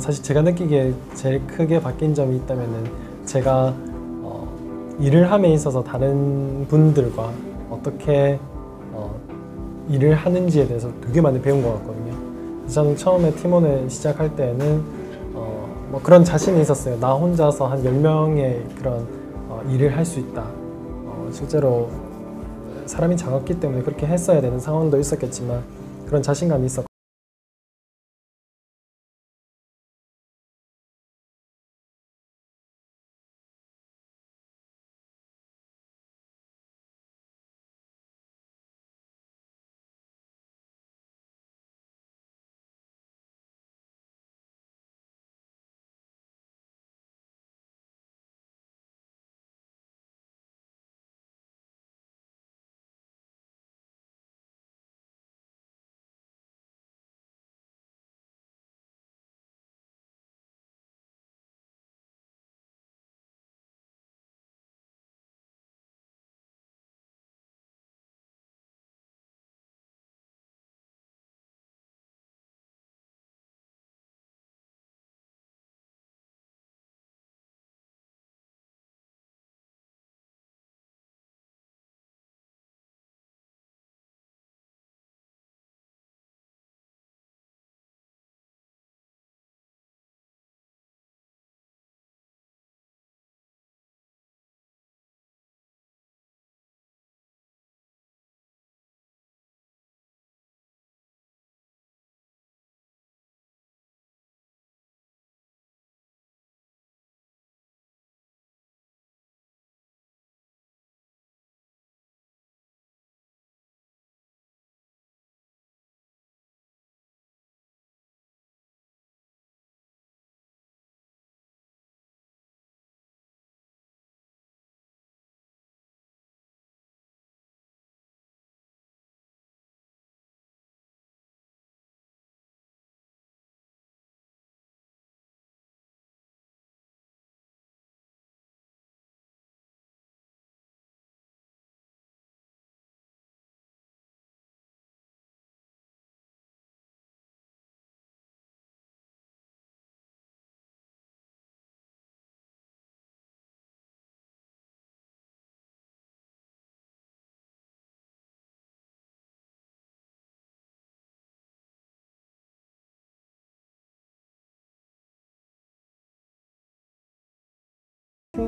사실 제가 느끼기에 제일 크게 바뀐 점이 있다면은 제가 어, 일을 함에 있어서 다른 분들과 어떻게 어, 일을 하는지에 대해서 되게 많이 배운 것 같거든요. 저는 처음에 팀원을 시작할 때는 어, 뭐 그런 자신이 있었어요. 나 혼자서 한 10명의 그런 어, 일을 할 수 있다. 어, 실제로 사람이 작았기 때문에 그렇게 했어야 되는 상황도 있었겠지만 그런 자신감이 있었고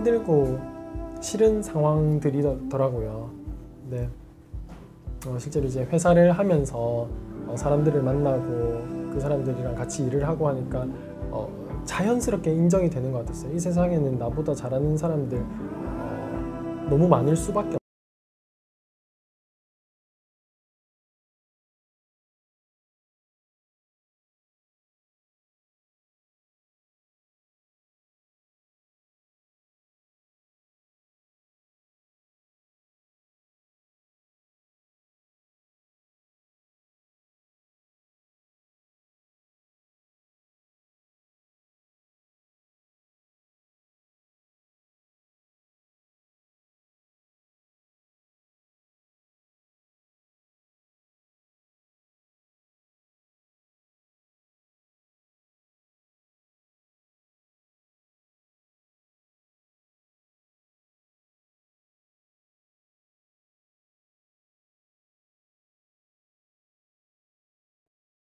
힘들고 싫은 상황들이더라고요. 네. 어, 실제로 이제 회사를 하면서 어, 사람들을 만나고 그 사람들이랑 같이 일을 하고 하니까 어, 자연스럽게 인정이 되는 것 같았어요. 이 세상에는 나보다 잘하는 사람들 어, 너무 많을 수밖에